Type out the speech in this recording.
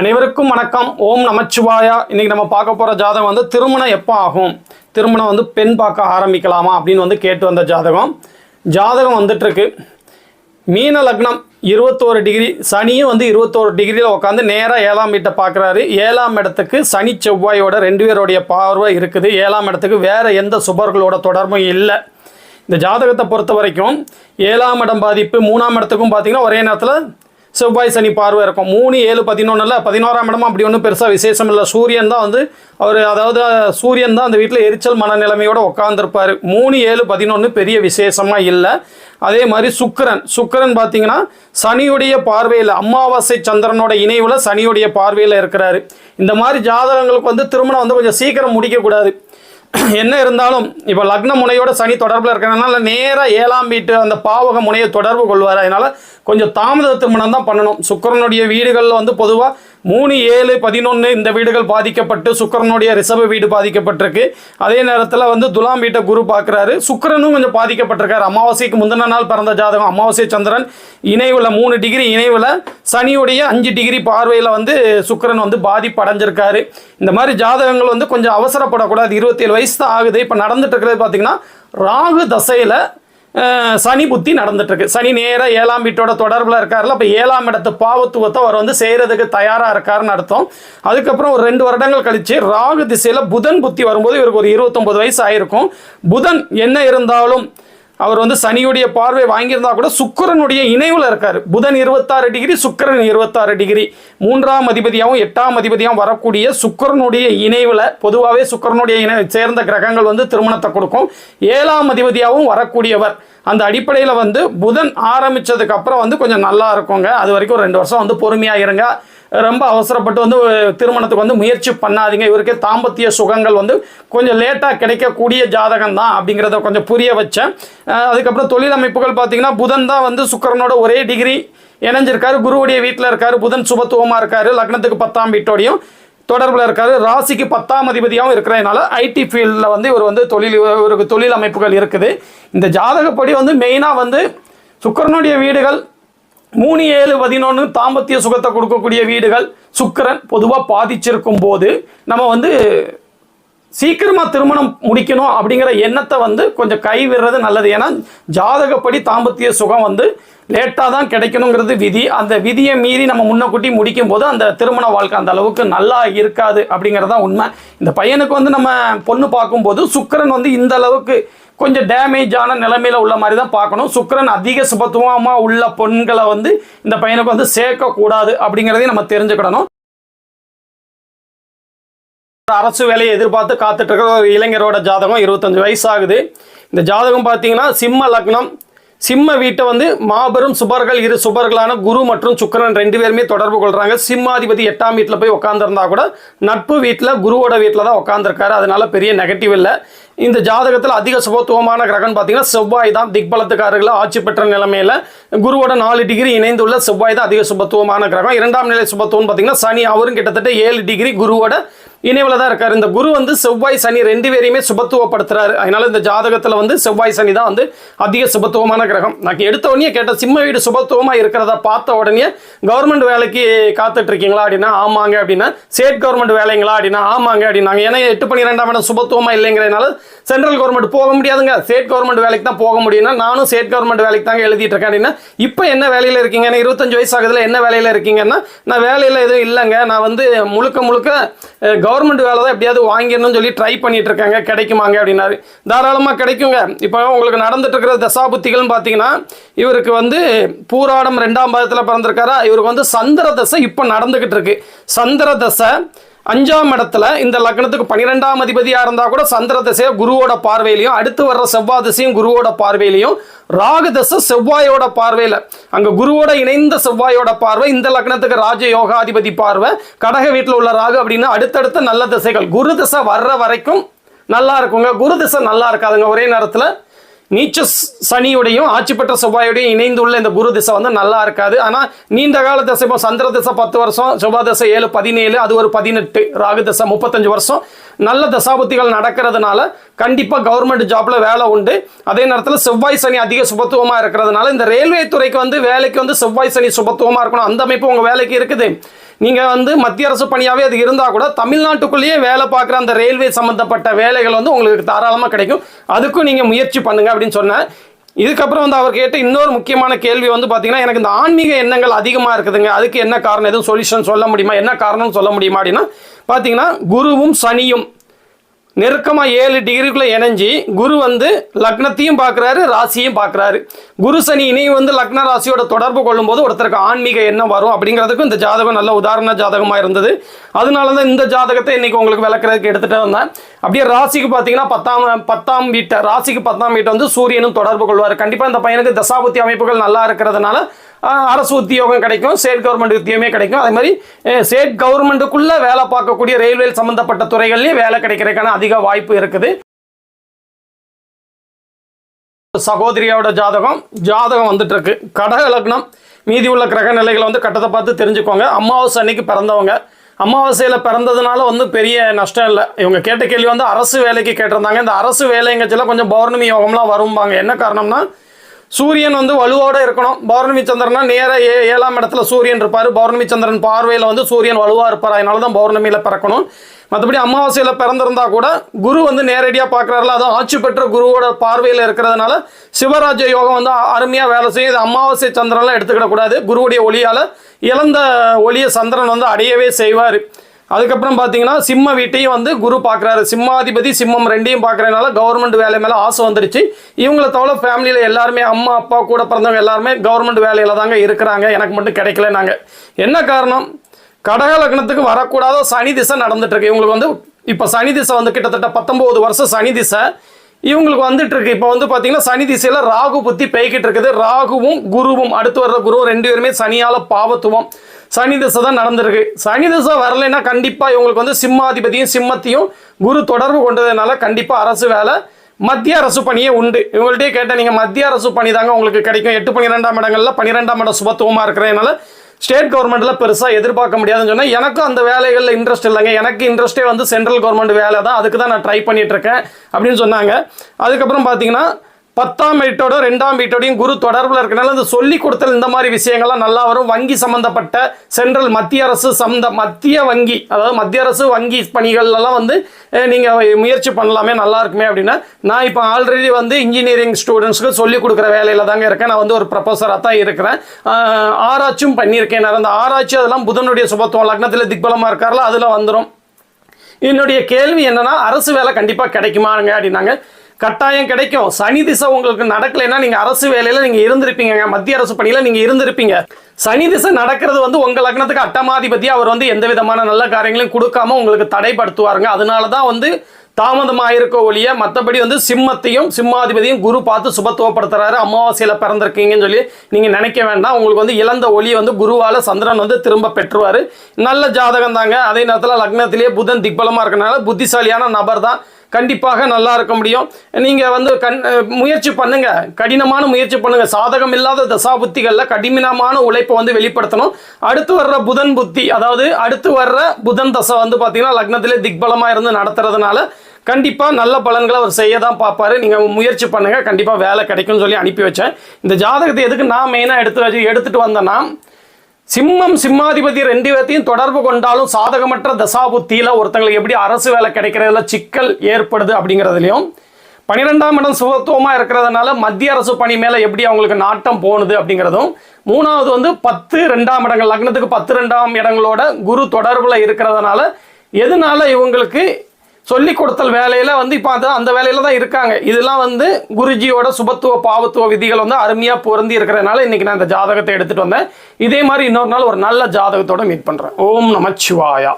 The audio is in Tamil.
அனைவருக்கும் வணக்கம். ஓம் நமச்சிவாயா. இன்னைக்கு நம்ம பார்க்க போகிற ஜாதகம் வந்து திருமணம் எப்போ ஆகும்? திருமணம் வந்து பெண் பார்க்க ஆரம்பிக்கலாமா அப்படின்னு வந்து கேட்டு வந்த ஜாதகம். ஜாதகம் வந்துட்டுருக்கு. மீன லக்னம் இருபத்தோரு டிகிரி சனியும் வந்து இருபத்தோரு டிகிரியில் உட்காந்து நேராக ஏழாம் வீட்டை பார்க்குறாரு. ஏழாம் இடத்துக்கு சனி செவ்வாயோட ரெண்டு பேருடைய பார்வை இருக்குது. ஏழாம் இடத்துக்கு வேறு எந்த சுபர்களோட தொடர்பும் இல்லை. இந்த ஜாதகத்தை பொறுத்த வரைக்கும் ஏழாம் இடம் பாதிப்பு மூணாம் இடத்துக்கும் பார்த்தீங்கன்னா ஒரே நேரத்தில் செவ்வாய் சனி பார்வை இருக்கும். மூணு ஏழு பதினொன்றில் பதினோராம் இடமும் அப்படி ஒன்றும் பெருசாக விசேஷம் இல்லை. சூரியன் தான் வந்து அவர் அதாவது சூரியன் தான் அந்த வீட்டில் எரிச்சல் மனநிலைமையோட உட்காந்துருப்பார் மூணு ஏழு பதினொன்று பெரிய விசேஷமாக இல்லை. அதே மாதிரி சுக்கிரன். சுக்கிரன் பார்த்தீங்கன்னா சனியுடைய பார்வையில் அமாவாசை சந்திரனோட இணைவில் சனியுடைய பார்வையில் இருக்கிறாரு. இந்த மாதிரி ஜாதகங்களுக்கு வந்து திருமணம் வந்து கொஞ்சம் சீக்கிரம் முடிக்கக்கூடாது என்ன இருந்தாலும் இப்போ லக்ன முனையோட சனி தொடர்பில் இருக்கிறதுனால நேராக ஏழாம் வீட்டு அந்த பாவக முனையை தொடர்பு கொள்வார். அதனால் கொஞ்சம் தாமத திருமணம் தான் பண்ணணும். சுக்கிரனுடைய வீடுகளில் வந்து பொதுவாக மூணு ஏழு பதினொன்று இந்த வீடுகள் பாதிக்கப்பட்டு சுக்கிரனுடைய ரிசர்வ் வீடு பாதிக்கப்பட்டிருக்கு. அதே நேரத்தில் வந்து துலாம் வீட்டை குரு பார்க்குறாரு. சுக்கிரனும் கொஞ்சம் பாதிக்கப்பட்டிருக்காரு. அமாவாசைக்கு முந்தின நாள் பிறந்த ஜாதகம் அமாவாசை சந்திரன். இணைவில் மூணு டிகிரி இணைவில் சனியுடைய அஞ்சு டிகிரி பார்வையில் வந்து சுக்கரன் வந்து பாதிப்பு அடைஞ்சிருக்காரு. இந்த மாதிரி ஜாதகங்கள் வந்து கொஞ்சம் அவசரப்படக்கூடாது. இருபத்தேழு வயசு தான் ஆகுது. இப்போ நடந்துட்டு இருக்கிறது பார்த்தீங்கன்னா ராகு தசையில் சனி புத்தி நடந்துட்டுருக்கு. சனி நேராக ஏழாம் வீட்டோட தொடர்பில் இருக்காருல அப்போ ஏழாம் இடத்து பாவத்துவத்தை அவர் வந்து செய்கிறதுக்கு தயாராக இருக்காருன்னு அர்த்தம். அதுக்கப்புறம் ஒரு ரெண்டு வருடங்கள் கழிச்சு ராகு திசையில் புதன் புத்தி வரும்போது இவருக்கு ஒரு இருபத்தொம்பது வயசு ஆயிருக்கும். புதன் என்ன இருந்தாலும் அவர் வந்து சனியுடைய பார்வை வாங்கியிருந்தா கூட சுக்கிரனுடைய இணைவில் இருக்கார். புதன் இருபத்தாறு டிகிரி சுக்கிரன் இருபத்தாறு டிகிரி. மூன்றாம் அதிபதியாகவும் எட்டாம் அதிபதியாகவும் வரக்கூடிய சுக்கரனுடைய இணைவில் பொதுவாகவே சுக்கிரனுடைய இணை சேர்ந்த கிரகங்கள் வந்து திருமணத்தை கொடுக்கும். ஏழாம் அதிபதியாகவும் வரக்கூடியவர். அந்த அடிப்படையில் வந்து புதன் ஆரம்பித்ததுக்கப்புறம் வந்து கொஞ்சம் நல்லா இருக்குங்க. அது வரைக்கும் ஒரு ரெண்டு வருஷம் வந்து பொறுமையாக இருங்க. ரொம்ப அவசரப்பட்டு வந்து திருமணத்துக்கு வந்து முயற்சி பண்ணாதீங்க. இவருக்கு தாம்பத்திய சுகங்கள் வந்து கொஞ்சம் லேட்டாக கிடைக்கக்கூடிய ஜாதகம் தான் அப்படிங்கிறத கொஞ்சம் புரிய வச்சேன். அதுக்கப்புறம் தொழில் அமைப்புகள் பார்த்தீங்கன்னா புதன் தான் வந்து சுக்கிரனோட ஒரே டிகிரி இணைஞ்சிருக்காரு. குருவுடைய வீட்டில் இருக்காரு. புதன் சுபத்துவமாக இருக்காரு. லக்னத்துக்கு பத்தாம் வீட்டோடையும் தொடர்பில் இருக்காரு. ராசிக்கு பத்தாம் அதிபதியாகவும் இருக்கிறதுனால ஐடி ஃபீல்டில் வந்து இவர் வந்து தொழில் இவருக்கு தொழில் அமைப்புகள் இருக்குது. இந்த ஜாதகப்படி வந்து மெயினாக வந்து சுக்கிரனுடைய வீடுகள் மூணு ஏழு பதினொன்று தாம்பத்திய சுகத்தை கொடுக்கக்கூடிய வீடுகள் சுக்கரன் பொதுவாக பாதிச்சிருக்கும் போது நம்ம வந்து சீக்கிரமாக திருமணம் முடிக்கணும் அப்படிங்கிற எண்ணத்தை வந்து கொஞ்சம் கைவிடுறது நல்லது. ஏன்னா ஜாதகப்படி தாம்பத்திய சுகம் வந்து லேட்டாக தான் கிடைக்கணுங்கிறது விதி. அந்த விதியை மீறி நம்ம முன்னக்கூட்டி முடிக்கும் போது அந்த திருமண வாழ்க்கை அந்த அளவுக்கு நல்லா இருக்காது அப்படிங்கிறது தான் உண்மை. இந்த பையனுக்கு வந்து நம்ம பொண்ணு பார்க்கும்போது சுக்கரன் வந்து இந்த அளவுக்கு கொஞ்சம் டேமேஜ் ஆன நிலைமையில உள்ள மாதிரி தான் பார்க்கணும். சுக்கரன் அதிக சுபத்துவமாக உள்ள பெண்களை வந்து இந்த பையனுக்கு வந்து சேர்க்கக்கூடாது அப்படிங்கிறதையும் நம்ம தெரிஞ்சுக்கிடணும். அரசு வேலையை எதிர்பார்த்து காத்துட்டு இருக்கிற ஒரு இளைஞரோட ஜாதகம் இருபத்தஞ்சு வயசு ஆகுது. இந்த ஜாதகம் பார்த்தீங்கன்னா சிம்ம லக்னம் சிம்ம வீட்டை வந்து மாபெரும் சுபர்கள் இரு சுபர்களான குரு மற்றும் சுக்கிரன் ரெண்டு பேருமே தொடர்பு கொள்கிறாங்க சிம்மாதிபதி எட்டாம் வீட்டில் போய் உட்காந்துருந்தா கூட நட்பு வீட்டில் குருவோட வீட்டில் தான் உட்காந்துருக்காரு அதனால பெரிய நெகட்டிவ் இல்லை. இந்த ஜாதகத்தில் அதிக சுபத்துவமான கிரகம் பார்த்தீங்கன்னா செவ்வாய் தான். திக்பலத்துக்காரர்களை ஆட்சி பெற்ற நிலைமையில் குருவோட நாலு டிகிரி இணைந்துள்ள செவ்வாய் தான் அதிக சுபத்துவமான கிரகம். இரண்டாம் நிலை சுபத்துவம் பார்த்தீங்கன்னா சனி அவரும் கிட்டத்தட்ட ஏழு டிகிரி குருவோட இணைவில் தான் இருக்கார். இந்த குரு வந்து செவ்வாய் சனி ரெண்டு பேரையுமே சுபத்துவப்படுத்துறாரு. அதனால இந்த ஜாதகத்தில் வந்து செவ்வாய் சனி தான் வந்து அதிக சுபத்துவமான கிரகம். நான் எடுத்த உடனே கேட்டேன் சிம்ம வீடு சுபத்துவமாக இருக்கிறத? பார்த்த உடனே கவர்மெண்ட் வேலைக்கு காத்துட்டு இருக்கீங்களா அப்படின்னா ஆமாங்க அப்படின்னா ஸ்டேட் கவர்மெண்ட் வேலைங்களா? அப்படின்னா ஆமாங்க அப்படின்னாங்க. ஏன்னா எட்டு பன்னிரெண்டாம் இடம் சுபத்துவமாக இல்லைங்கிறதுனால சென்ட்ரல் கவர்மெண்ட் போக முடியாதுங்க. ஸ்டேட் கவர்மெண்ட் வேலைக்கு தான் போக முடியும்னா நானும் ஸ்டேட் கவர்மெண்ட் வேலைக்கு தாங்க எழுதிட்டு இருக்கேன் அப்படின்னா இப்போ என்ன வேலையில் இருக்கீங்க? எனக்கு இருபத்தஞ்சு வயசு ஆகுதுல என்ன வேலையில் இருக்கீங்கன்னா நான் வேலையில் எதுவும் இல்லைங்க. நான் வந்து முழுக்க முழுக்க கவர்மெண்ட் வேலை தான் எப்படியாவது வாங்கிடணும்னு சொல்லி ட்ரை பண்ணிட்டு இருக்காங்க. கிடைக்குமாங்க அப்படின்னாரு. தாராளமாக கிடைக்குங்க. இப்போ உங்களுக்கு நடந்துட்டு இருக்கிற தசாபுத்திகள்னு பார்த்தீங்கன்னா இவருக்கு வந்து பூராடம் ரெண்டாம் பாதத்தில் பிறந்திருக்காரா? இவருக்கு வந்து சந்திர தசை இப்போ நடந்துகிட்டு இருக்கு. சந்திர தசை அஞ்சாம் இடத்துல இந்த லக்னத்துக்கு பன்னிரெண்டாம் அதிபதியாக இருந்தால் கூட சந்திர தசையை குருவோட பார்வையிலையும் அடுத்து வர்ற செவ்வாய் திசையும் குருவோட பார்வையிலையும் ராகு தசை செவ்வாயோட பார்வையில். அங்கே குருவோட இணைந்த செவ்வாயோட பார்வை இந்த லக்னத்துக்கு ராஜ யோகாதிபதி பார்வை கடக வீட்டில் உள்ள ராகு அப்படின்னா அடுத்தடுத்த நல்ல திசைகள். குரு திசை வர்ற வரைக்கும் நல்லா இருக்குங்க. குரு திசை நல்லா இருக்காதுங்க. ஒரே நேரத்தில் நீச்ச சனியுடையும் ஆட்சி பெற்ற செவ்வாயோடையும் இணைந்துள்ள இந்த குரு திசை வந்து நல்லா இருக்காது. ஆனால் நீண்ட கால திசை இப்போ சந்திர திசை பத்து வருஷம் செவ்வாய் திசை ஏழு பதினேழு அது ஒரு பதினெட்டு ராகு திசை முப்பத்தஞ்சு வருஷம். நல்ல தசாபுத்திகள் நடக்கிறதுனால கண்டிப்பாக கவர்மெண்ட் ஜாப்பில் வேலை உண்டு. அதே நேரத்தில் செவ்வாய் சனி அதிக சுபத்துவமாக இருக்கிறதுனால இந்த ரயில்வே துறைக்கு வந்து வேலைக்கு வந்து செவ்வாய் சனி சுபத்துவமாக இருக்கணும். அந்த அமைப்பு உங்கள் வேலைக்கு இருக்குது. நீங்கள் வந்து மத்திய அரசு பணியாகவே அது இருந்தால் கூட தமிழ்நாட்டுக்குள்ளேயே வேலை பார்க்குற அந்த ரயில்வே சம்மந்தப்பட்ட வேலைகள் வந்து உங்களுக்கு தாராளமாக கிடைக்கும். அதுக்கும் நீங்கள் முயற்சி பண்ணுங்க அப்படின்னு சொன்னேன். இதுக்கப்புறம் வந்து அவர் கேட்ட இன்னொரு முக்கியமான கேள்வி வந்து பார்த்தீங்கன்னா எனக்கு இந்த ஆன்மீக எண்ணங்கள் அதிகமாக இருக்குதுங்க. அதுக்கு என்ன காரணம்? எதுவும் சொல்யூஷன் சொல்ல முடியுமா? என்ன காரணம்னு சொல்ல முடியுமா அப்படின்னா பார்த்தீங்கன்னா குருவும் சனியும் நெருக்கமாக ஏழு டிகிரிக்குள்ளே இணைஞ்சி குரு வந்து லக்னத்தையும் பார்க்குறாரு ராசியும் பார்க்குறாரு. குரு சனி இனி வந்து லக்ன ராசியோட தொடர்பு கொள்ளும்போது ஒருத்தருக்கு ஆன்மீக எண்ணம் வரும் அப்படிங்கிறதுக்கும் இந்த ஜாதகம் நல்ல உதாரண ஜாதகமாக இருந்தது. அதனால தான் இந்த ஜாதகத்தை இன்னைக்கு உங்களுக்கு விளக்குறதுக்கு எடுத்துகிட்டு வந்தேன். அப்படியே ராசிக்கு பார்த்தீங்கன்னா பத்தாம் பத்தாம் வீட்டை ராசிக்கு பத்தாம் வீட்டை வந்து சூரியனும் தொடர்பு கொள்வார். கண்டிப்பாக இந்த பையனுக்கு தசாபுத்தி அமைப்புகள் நல்லா இருக்கிறதுனால அரசு உத்தியோகம் கிடைக்கும் ஸ்டேட் கவர்மெண்ட் உத்தியோகமே கிடைக்கும். அதே மாதிரி ஸ்டேட் கவர்மெண்ட்டுக்குள்ளே வேலை பார்க்கக்கூடிய ரயில்வே சம்மந்தப்பட்ட துறைகள்லேயும் வேலை கிடைக்கிறதுக்கான அதிக வாய்ப்பு இருக்குது. சகோதரியோட ஜாதகம் ஜாதகம் வந்துட்டு இருக்கு கடக லக்னம் மீதி உள்ள கிரக நிலைகளை வந்து கட்டத்தை பார்த்து தெரிஞ்சுக்கோங்க. அமாவாசை அன்னைக்கு பிறந்தவங்க. அமாவாசையில் பிறந்ததுனால வந்து பெரிய நஷ்டம் இல்லை. இவங்க கேட்ட கேள்வி வந்து அரசு வேலைக்கு கேட்டிருந்தாங்க. இந்த அரசு வேலைங்கச்சில கொஞ்சம் பௌர்ணமி யோகம்லாம் வரும்பாங்க. என்ன காரணம்னா சூரியன் வந்து வலுவோட இருக்கணும். பௌர்ணமி சந்திரனா நேராக ஏ ஏழாம் இடத்துல சூரியன் இருப்பார். பௌர்ணமி சந்திரன் பார்வையில் வந்து சூரியன் வலுவாக இருப்பார். அதனால தான் பௌர்ணமியில் பிறக்கணும். மற்றபடி அமாவாசையில் பிறந்திருந்தா கூட குரு வந்து நேரடியாக பார்க்குறாருல அதுவும் ஆட்சி பெற்ற குருவோட பார்வையில் இருக்கிறதுனால சிவராஜ யோகம் வந்து அருமையாக வேலை செய்யும். இது அமாவாசை சந்திரன்லாம் எடுத்துக்கிடக்கூடாது. குருவுடைய ஒளியால் இழந்த ஒளியை சந்திரன் வந்து அடையவே செய்வார். அதுக்கப்புறம் பார்த்தீங்கன்னா சிம்ம வீட்டையும் வந்து குரு பார்க்குறாரு சிம்மாதிபதி சிம்மம் ரெண்டையும் பார்க்குறதுனால கவர்மெண்ட் வேலை மேலே ஆசை வந்துடுச்சு இவங்கள தவிர ஃபேமிலியில் எல்லாருமே அம்மா அப்பா கூட பிறந்தவங்க எல்லாருமே கவர்மெண்ட் வேலையில் தாங்க இருக்கிறாங்க. எனக்கு மட்டும் கிடைக்கல நாங்கள் என்ன காரணம்? கடக லக்னத்துக்கு வரக்கூடாத சனி திசை நடந்துட்டுருக்கு இவங்களுக்கு வந்து இப்போ சனி திசை வந்து கிட்டத்தட்ட பத்தொம்போது வருஷம் சனி திசை. இவங்களுக்கு வந்துட்டு இருக்கு. இப்போ வந்து பார்த்தீங்கன்னா சனி திசையில் ராகு புத்தி பெய்கிட்டு இருக்குது. ராகுவும் குருவும் அடுத்து வர்ற குருவும் ரெண்டு பேருமே சனியால் பாவத்துவம். சனி திசை தான் நடந்திருக்கு. சனி திசை வரலைன்னா கண்டிப்பாக இவங்களுக்கு வந்து சிம்மாதிபதியும் சிம்மத்தையும் குரு தொடர்பு கொண்டதுனால கண்டிப்பாக அரசு வேலை. மத்திய அரசு பணியே உண்டு. இவங்கள்ட்டே கேட்டேன் நீங்கள் மத்திய அரசு பணி தாங்க உங்களுக்கு கிடைக்கும். எட்டு பன்னிரெண்டாம் இடங்களில் பன்னிரெண்டாம் இடம் சுபத்துவமாக இருக்கிறதுனால ஸ்டேட் கவர்மெண்ட்டில் பெருசாக எதிர்பார்க்க முடியாதுன்னு சொன்னால் எனக்கும் அந்த வேலைகளில் இன்ட்ரெஸ்ட் இல்லைங்க. எனக்கு இன்ட்ரெஸ்ட்டே வந்து சென்ட்ரல் கவர்மெண்ட் வேலை தான். அதுக்கு தான் நான் ட்ரை பண்ணிகிட்ருக்கேன் அப்படின்னு சொன்னாங்க. அதுக்கப்புறம் பார்த்தீங்கன்னா பத்தாம் வீட்டோட ரெண்டாம் வீட்டோடையும் குரு தொடர்பில் இருக்கனால இந்த சொல்லி கொடுத்தல் இந்த மாதிரி விஷயங்கள்லாம் நல்லா வரும். வங்கி சம்பந்தப்பட்ட சென்ட்ரல் மத்திய அரசு சம்மந்த மத்திய வங்கி அதாவது மத்திய அரசு வங்கி பணிகள்லாம் வந்து நீங்கள் முயற்சி பண்ணலாமே நல்லா இருக்குமே அப்படின்னா நான் இப்போ ஆல்ரெடி வந்து இன்ஜினியரிங் ஸ்டூடெண்ட்ஸ்க்கு சொல்லி கொடுக்குற வேலையில் தாங்க இருக்கேன். நான் வந்து ஒரு ப்ரொஃபஸராக தான் இருக்கிறேன். ஆராய்ச்சியும் பண்ணியிருக்கேன். நான் அந்த ஆராய்ச்சி அதெல்லாம் புதனுடைய சுபத்துவம் லக்னத்தில் திக்பலமாக இருக்கார்ல அதில் வந்துடும் என்னுடைய கேள்வி என்னன்னா அரசு வேலை கண்டிப்பாக கிடைக்குமாங்க அப்படின்னாங்க. கட்டாயம் கிடைக்கும். சனி திசை உங்களுக்கு நடக்கலைன்னா நீங்க அரசு வேலையில நீங்க இருந்திருப்பீங்க மத்திய அரசு பணியில நீங்க இருந்திருப்பீங்க. சனி திசை நடக்கிறது வந்து உங்க லக்னத்துக்கு அட்டமாதிபதி அவர் வந்து எந்த விதமான நல்ல காரியங்களையும் கொடுக்காம உங்களுக்கு தடைப்படுத்துவாருங்க அதனால தான் வந்து தாமதமாக இருக்க ஒழிய மற்றபடி வந்து சிம்மத்தையும் சிம்மாதிபதியும் குரு பார்த்து சுபத்துவப்படுத்துறாரு. அமாவாசையில் பிறந்திருக்கீங்கன்னு சொல்லி நீங்கள் நினைக்க வேண்டாம். உங்களுக்கு வந்து இழந்த ஒளியை வந்து குருவால் சந்திரன் வந்து திரும்ப பெற்றுவார். நல்ல ஜாதகம் தாங்க அதே நேரத்தில் லக்னத்திலேயே புதன் திக்பலமாக இருக்கனால புத்திசாலியான நபர் தான் கண்டிப்பாக நல்லா இருக்க முடியும். நீங்கள் வந்து கண் முயற்சி பண்ணுங்கள் கடினமான முயற்சி பண்ணுங்கள் சாதகம் இல்லாத தசா புத்திகளில் கடினமான உழைப்பை வந்து வெளிப்படுத்தணும். அடுத்து வர்ற புதன் புத்தி அதாவது அடுத்து வர்ற புதன் தசை வந்து பார்த்தீங்கன்னா லக்னத்திலே திக்பலமாக இருந்து நடத்துறதுனால கண்டிப்பாக நல்ல பலன்களை அவர் செய்ய தான் பார்ப்பாரு நீங்கள் முயற்சி பண்ணுங்க. கண்டிப்பாக வேலை கிடைக்கும்னு சொல்லி அனுப்பி வச்சேன். இந்த ஜாதகத்தை எதுக்கு நான் மெயினாக எடுத்து வச்சு எடுத்துகிட்டு வந்தேன்னா சிம்மம் சிம்மாதிபதி ரெண்டு பேர்த்தையும் தொடர்பு கொண்டாலும் சாதகமற்ற தசாபுத்தியில் ஒருத்தங்களுக்கு எப்படி அரசு வேலை கிடைக்கிறதுல சிக்கல் ஏற்படுது அப்படிங்கிறதுலையும் பன்னிரெண்டாம் இடம் சுகத்துவமாக இருக்கிறதுனால மத்திய அரசு பணி மேலே எப்படி அவங்களுக்கு நாட்டம் போகுது அப்படிங்கிறதும் மூணாவது வந்து பத்து ரெண்டாம் இடங்கள் லக்னத்துக்கு பத்து ரெண்டாம் இடங்களோட குரு தொடர்பில் இருக்கிறதுனால எதனால இவங்களுக்கு சொல்லி கொடுத்தல் வேலையில வந்து இப்போ அது அந்த வேலையில தான் இருக்காங்க. இதெல்லாம் வந்து குருஜியோட சுபத்துவ பாவத்துவ விதிகள் வந்து அருமையா பொருந்தி இருக்கிறதுனால இன்னைக்கு நான் இந்த ஜாதகத்தை எடுத்துட்டு வந்தேன். இதே மாதிரி இன்னொரு நாள் ஒரு நல்ல ஜாதகத்தோட மீட் பண்றேன். ஓம் நமச்சிவாயா.